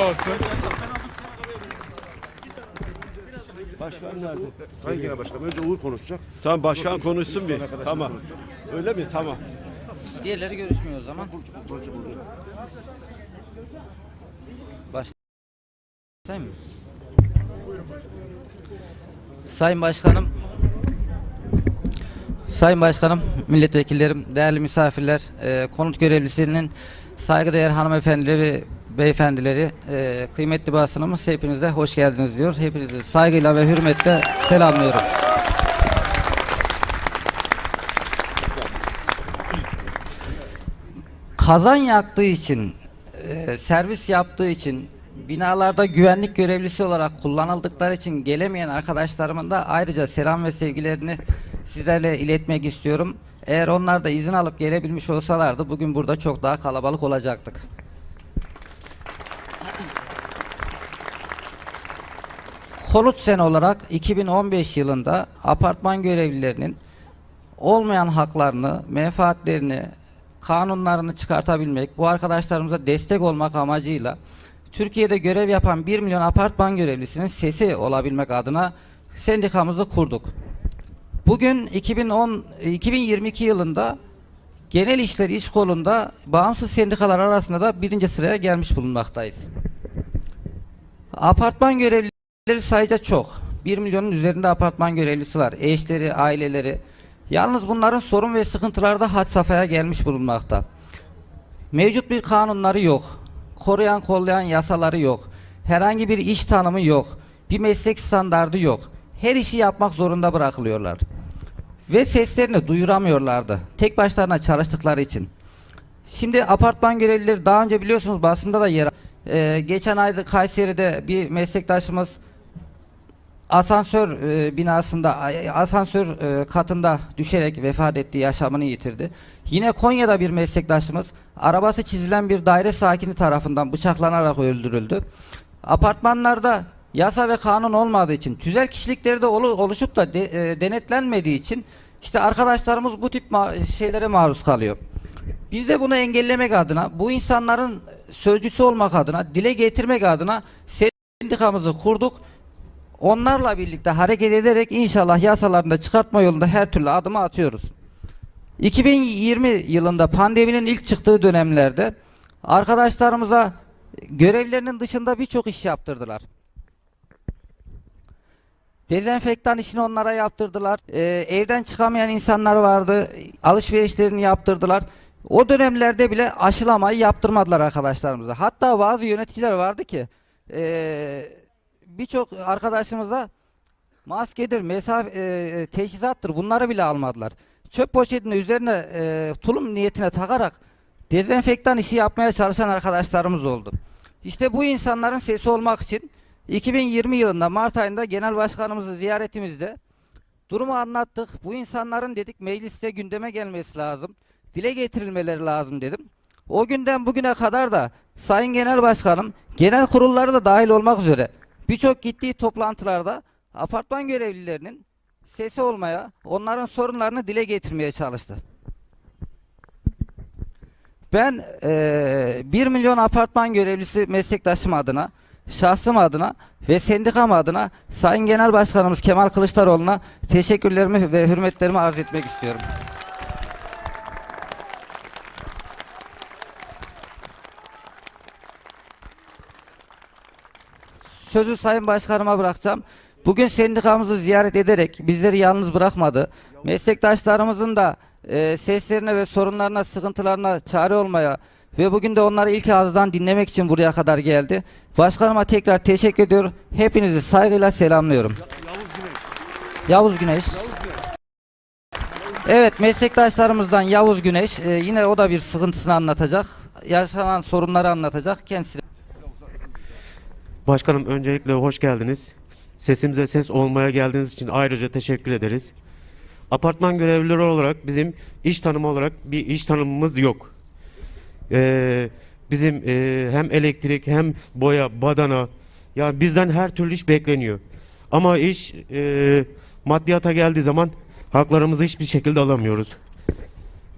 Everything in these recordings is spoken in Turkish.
Olsun. Başkan nerede? Sayın Genel Başkanım önce Uğur konuşacak. Tamam başkan konuşsun bir. Tamam. Öyle mi? Tamam. Diğerleri görüşmüyor o zaman. Başlayayım mı? Sayın Başkanım, Sayın Başkanım, milletvekillerim, değerli misafirler, e, konut görevlisinin saygıdeğer hanımefendileri beyefendileri, e, kıymetli basınımız hepinize hoş geldiniz diyor. Hepinizi saygıyla ve hürmetle selamlıyorum. kazan yaktığı için, e, servis yaptığı için, binalarda güvenlik görevlisi olarak kullanıldıkları için gelemeyen arkadaşlarımın da ayrıca selam ve sevgilerini sizlerle iletmek istiyorum. Eğer onlar da izin alıp gelebilmiş olsalardı bugün burada çok daha kalabalık olacaktık. Konut sen olarak 2015 yılında apartman görevlilerinin olmayan haklarını, menfaatlerini, kanunlarını çıkartabilmek, bu arkadaşlarımıza destek olmak amacıyla Türkiye'de görev yapan 1 milyon apartman görevlisinin sesi olabilmek adına sendikamızı kurduk. Bugün 2010 2022 yılında genel işler iş kolunda bağımsız sendikalar arasında da birinci sıraya gelmiş bulunmaktayız. Apartman görevlileri sayıca çok. 1 milyonun üzerinde apartman görevlisi var. Eşleri, aileleri. Yalnız bunların sorun ve sıkıntıları da had safhaya gelmiş bulunmakta. Mevcut bir kanunları yok. Koruyan kollayan yasaları yok. Herhangi bir iş tanımı yok. Bir meslek standardı yok. Her işi yapmak zorunda bırakılıyorlar. Ve seslerini duyuramıyorlardı. Tek başlarına çalıştıkları için. Şimdi apartman görevlileri daha önce biliyorsunuz basında da yer Ee, geçen ayda Kayseri'de bir meslektaşımız asansör e, binasında asansör e, katında düşerek vefat etti, yaşamını yitirdi. Yine Konya'da bir meslektaşımız arabası çizilen bir daire sakini tarafından bıçaklanarak öldürüldü. Apartmanlarda yasa ve kanun olmadığı için, tüzel kişilikleri de olu- oluşup da de- e, denetlenmediği için işte arkadaşlarımız bu tip ma- şeylere maruz kalıyor. Biz de bunu engellemek adına, bu insanların sözcüsü olmak adına, dile getirmek adına sendikamızı kurduk. Onlarla birlikte hareket ederek inşallah yasalarını da çıkartma yolunda her türlü adımı atıyoruz. 2020 yılında pandeminin ilk çıktığı dönemlerde arkadaşlarımıza görevlerinin dışında birçok iş yaptırdılar. Dezenfektan işini onlara yaptırdılar. Ee, evden çıkamayan insanlar vardı. Alışverişlerini yaptırdılar. O dönemlerde bile aşılamayı yaptırmadılar arkadaşlarımıza. Hatta bazı yöneticiler vardı ki ee, birçok arkadaşımıza maskedir, mesafe, e, teçhizattır bunları bile almadılar. Çöp poşetini üzerine e, tulum niyetine takarak dezenfektan işi yapmaya çalışan arkadaşlarımız oldu. İşte bu insanların sesi olmak için 2020 yılında Mart ayında genel başkanımızı ziyaretimizde durumu anlattık. Bu insanların dedik mecliste gündeme gelmesi lazım. Dile getirilmeleri lazım dedim. O günden bugüne kadar da Sayın Genel Başkanım genel kurulları da dahil olmak üzere birçok gittiği toplantılarda apartman görevlilerinin sesi olmaya, onların sorunlarını dile getirmeye çalıştı. Ben eee 1 milyon apartman görevlisi meslektaşım adına, şahsım adına ve sendikam adına Sayın Genel Başkanımız Kemal Kılıçdaroğlu'na teşekkürlerimi ve hürmetlerimi arz etmek istiyorum. Sözü Sayın Başkanıma bırakacağım. Bugün sendikamızı ziyaret ederek bizleri yalnız bırakmadı. Meslektaşlarımızın da e, seslerine ve sorunlarına, sıkıntılarına çare olmaya ve bugün de onları ilk ağızdan dinlemek için buraya kadar geldi. Başkanıma tekrar teşekkür ediyor. Hepinizi saygıyla selamlıyorum. Yavuz Güneş. Evet meslektaşlarımızdan Yavuz Güneş e, yine o da bir sıkıntısını anlatacak. Yaşanan sorunları anlatacak. Kendisi Başkanım öncelikle hoş geldiniz. Sesimize ses olmaya geldiğiniz için ayrıca teşekkür ederiz. Apartman görevlileri olarak bizim iş tanımı olarak bir iş tanımımız yok. Ee, bizim e, hem elektrik hem boya, badana ya bizden her türlü iş bekleniyor. Ama iş e, maddiyata geldiği zaman haklarımızı hiçbir şekilde alamıyoruz.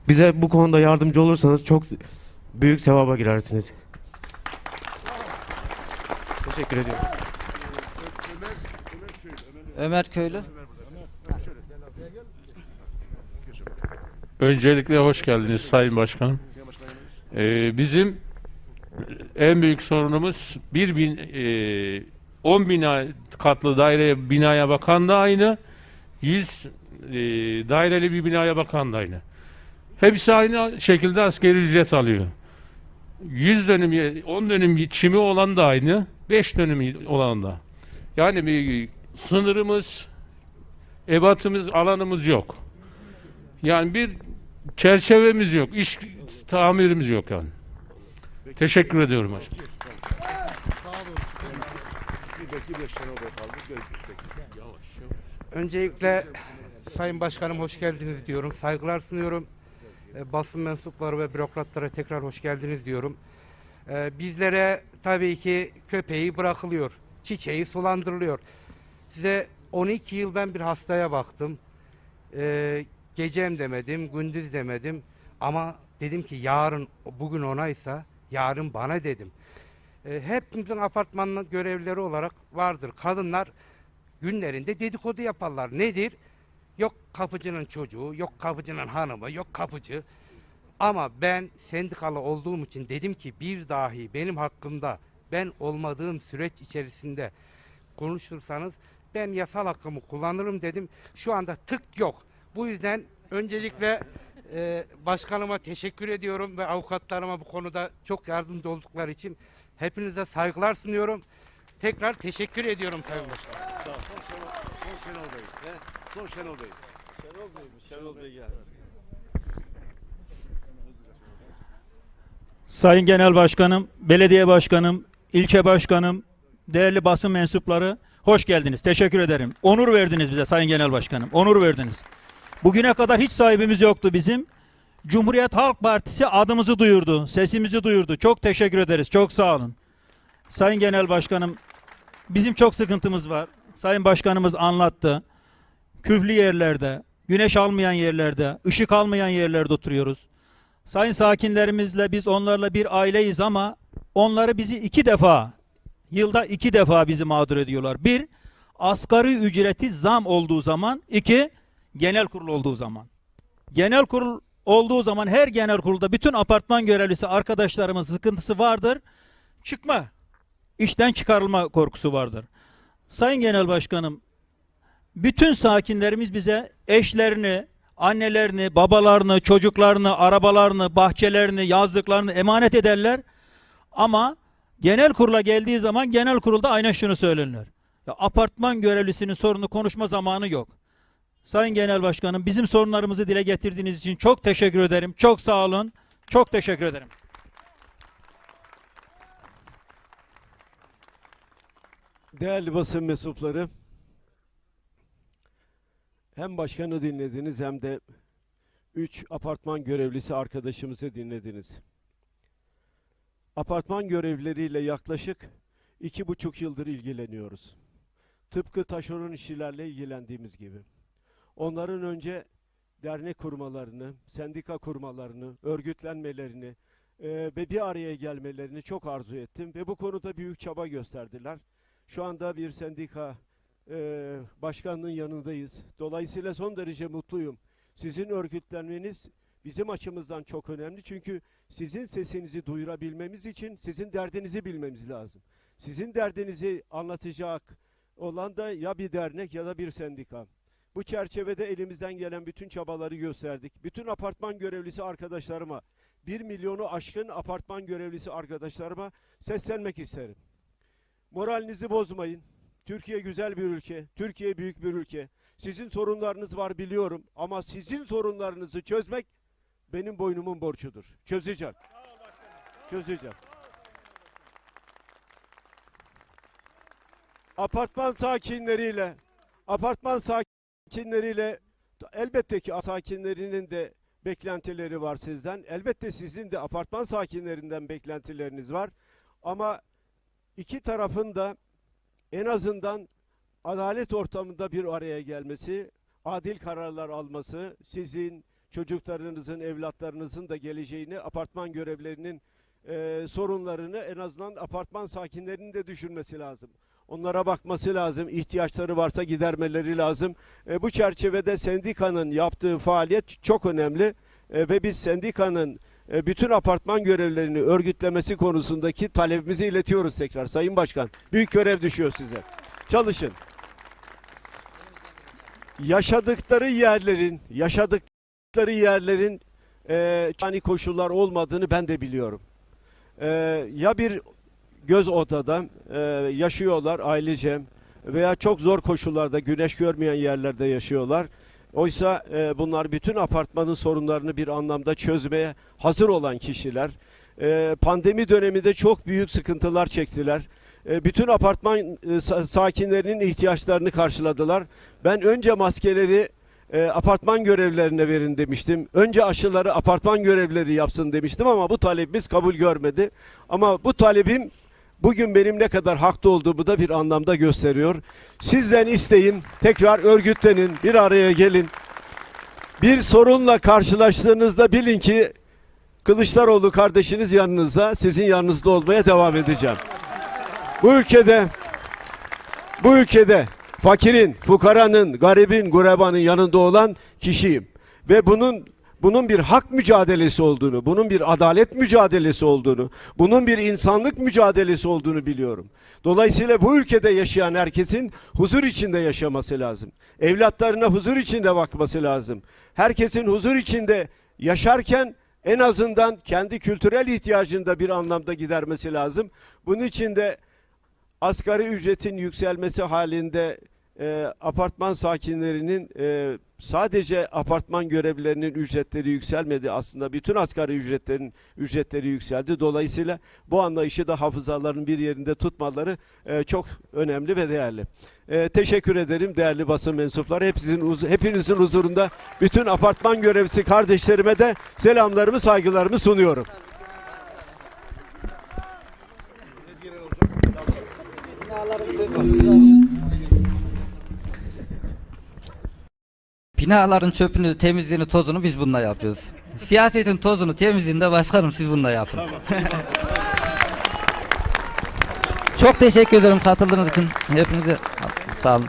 Bize bu konuda yardımcı olursanız çok büyük sevaba girersiniz. Teşekkür ediyorum. Ömer Köylü. Öncelikle hoş geldiniz Sayın Başkanım. Ee, bizim en büyük sorunumuz bir bin, e, 10 bina katlı daire binaya bakan da aynı, 100 e, daireli bir binaya bakan da aynı. Hepsi aynı şekilde askeri ücret alıyor. 100 dönüm, ye- 10 dönüm çimi olan da aynı, 5 dönüm olan da. Yani bir sınırımız, ebatımız, alanımız yok. Yani bir çerçevemiz yok, iş tamirimiz yok yani. Teşekkür ediyorum başkanım. Peki. Öncelikle Sayın Başkanım hoş geldiniz diyorum. Saygılar sunuyorum. E, basın mensupları ve bürokratlara tekrar hoş geldiniz diyorum. E, bizlere tabii ki köpeği bırakılıyor. Çiçeği sulandırılıyor. Size 12 yıl ben bir hastaya baktım. E, gecem demedim, gündüz demedim. Ama dedim ki yarın bugün onaysa yarın bana dedim. E, hepimizin apartmanın görevlileri olarak vardır. Kadınlar günlerinde dedikodu yaparlar. Nedir? Yok kapıcının çocuğu, yok kapıcının hanımı, yok kapıcı. Ama ben sendikalı olduğum için dedim ki bir dahi benim hakkımda ben olmadığım süreç içerisinde konuşursanız ben yasal hakkımı kullanırım dedim. Şu anda tık yok. Bu yüzden öncelikle e, başkanıma teşekkür ediyorum ve avukatlarıma bu konuda çok yardımcı oldukları için hepinize saygılar sunuyorum. Tekrar teşekkür ediyorum Sayın Başkanım. Sağ ol. Son Şenol, son Şenol Bey. He? Son Şenol Bey. Şenol Bey mi? Şenol Bey gel. Sayın Genel Başkanım, Belediye Başkanım, ilçe başkanım, değerli basın mensupları hoş geldiniz. Teşekkür ederim. Onur verdiniz bize Sayın Genel Başkanım. Onur verdiniz. Bugüne kadar hiç sahibimiz yoktu bizim. Cumhuriyet Halk Partisi adımızı duyurdu, sesimizi duyurdu. Çok teşekkür ederiz. Çok sağ olun. Sayın Genel Başkanım, bizim çok sıkıntımız var. Sayın Başkanımız anlattı. Küflü yerlerde, güneş almayan yerlerde, ışık almayan yerlerde oturuyoruz. Sayın sakinlerimizle biz onlarla bir aileyiz ama onları bizi iki defa, yılda iki defa bizi mağdur ediyorlar. Bir, asgari ücreti zam olduğu zaman. iki genel kurul olduğu zaman. Genel kurul olduğu zaman her genel kurulda bütün apartman görevlisi arkadaşlarımın sıkıntısı vardır. Çıkma, işten çıkarılma korkusu vardır. Sayın Genel Başkanım, bütün sakinlerimiz bize eşlerini, annelerini, babalarını, çocuklarını, arabalarını, bahçelerini, yazlıklarını emanet ederler. Ama genel kurula geldiği zaman genel kurulda aynen şunu söylenir. Ya apartman görevlisinin sorunu konuşma zamanı yok. Sayın Genel Başkanım bizim sorunlarımızı dile getirdiğiniz için çok teşekkür ederim. Çok sağ olun. Çok teşekkür ederim. Değerli basın mensupları, hem başkanı dinlediniz hem de 3 apartman görevlisi arkadaşımızı dinlediniz. Apartman görevlileriyle yaklaşık iki buçuk yıldır ilgileniyoruz. Tıpkı taşeron işçilerle ilgilendiğimiz gibi. Onların önce dernek kurmalarını, sendika kurmalarını, örgütlenmelerini eee, ve bir araya gelmelerini çok arzu ettim ve bu konuda büyük çaba gösterdiler. Şu anda bir sendika eee başkanının yanındayız. Dolayısıyla son derece mutluyum. Sizin örgütlenmeniz bizim açımızdan çok önemli. Çünkü sizin sesinizi duyurabilmemiz için sizin derdinizi bilmemiz lazım. Sizin derdinizi anlatacak olan da ya bir dernek ya da bir sendika. Bu çerçevede elimizden gelen bütün çabaları gösterdik. Bütün apartman görevlisi arkadaşlarıma, 1 milyonu aşkın apartman görevlisi arkadaşlarıma seslenmek isterim. Moralinizi bozmayın. Türkiye güzel bir ülke. Türkiye büyük bir ülke. Sizin sorunlarınız var biliyorum ama sizin sorunlarınızı çözmek benim boynumun borcudur. Çözeceğim. Çözeceğim. Apartman sakinleriyle apartman sakinleriyle elbette ki sakinlerinin de beklentileri var sizden. Elbette sizin de apartman sakinlerinden beklentileriniz var. Ama iki tarafın da en azından adalet ortamında bir araya gelmesi, adil kararlar alması, sizin, çocuklarınızın, evlatlarınızın da geleceğini, apartman görevlerinin e, sorunlarını en azından apartman sakinlerinin de düşünmesi lazım. Onlara bakması lazım, ihtiyaçları varsa gidermeleri lazım. E, bu çerçevede sendikanın yaptığı faaliyet çok önemli E, ve biz sendikanın e, bütün apartman görevlerini örgütlemesi konusundaki talebimizi iletiyoruz tekrar Sayın Başkan. Büyük görev düşüyor size. Çalışın. Yaşadıkları yerlerin, yaşadıkları yerlerin e, yani koşullar olmadığını ben de biliyorum. E, ya bir göz odada e, yaşıyorlar ailece veya çok zor koşullarda güneş görmeyen yerlerde yaşıyorlar. Oysa e, bunlar bütün apartmanın sorunlarını bir anlamda çözmeye hazır olan kişiler. E, pandemi döneminde çok büyük sıkıntılar çektiler. E, bütün apartman e, sa- sakinlerinin ihtiyaçlarını karşıladılar. Ben önce maskeleri e, apartman görevlerine verin demiştim. Önce aşıları apartman görevleri yapsın demiştim ama bu talebimiz kabul görmedi. Ama bu talebim bugün benim ne kadar haklı olduğumu da bir anlamda gösteriyor. Sizden isteğim tekrar örgütlenin, bir araya gelin. Bir sorunla karşılaştığınızda bilin ki Kılıçdaroğlu kardeşiniz yanınızda, sizin yanınızda olmaya devam edeceğim. Bu ülkede bu ülkede fakirin, fukaranın, garibin, gurebanın yanında olan kişiyim. Ve bunun bunun bir hak mücadelesi olduğunu, bunun bir adalet mücadelesi olduğunu, bunun bir insanlık mücadelesi olduğunu biliyorum. Dolayısıyla bu ülkede yaşayan herkesin huzur içinde yaşaması lazım. Evlatlarına huzur içinde bakması lazım. Herkesin huzur içinde yaşarken en azından kendi kültürel ihtiyacını da bir anlamda gidermesi lazım. Bunun için de asgari ücretin yükselmesi halinde e, apartman sakinlerinin e, sadece apartman görevlilerinin ücretleri yükselmedi aslında bütün asgari ücretlerin ücretleri yükseldi. Dolayısıyla bu anlayışı da hafızaların bir yerinde tutmaları e, çok önemli ve değerli. E, teşekkür ederim değerli basın mensupları. Hepinizin, hepinizin huzurunda bütün apartman görevlisi kardeşlerime de selamlarımı saygılarımı sunuyorum. Binaların çöpünü, temizliğini, tozunu biz bununla yapıyoruz. Siyasetin tozunu, temizliğini de başkanım siz bununla yapın. Çok teşekkür ederim katıldığınız için. Hepinize sağ olun.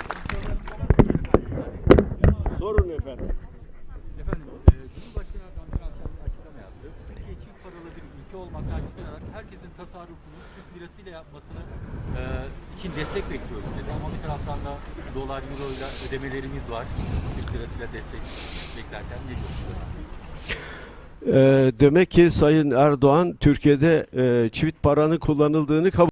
Sorun. Efendim, ülke olmaktan çıkarak herkesin tasarrufunu Türk lirasıyla yapmasını e, için destek bekliyoruz dedi. Ama bir taraftan da dolar, euro ile ödemelerimiz var. Türk lirasıyla destek beklerken ne diyorsunuz? Ee, demek ki Sayın Erdoğan Türkiye'de e, çift paranın kullanıldığını kabul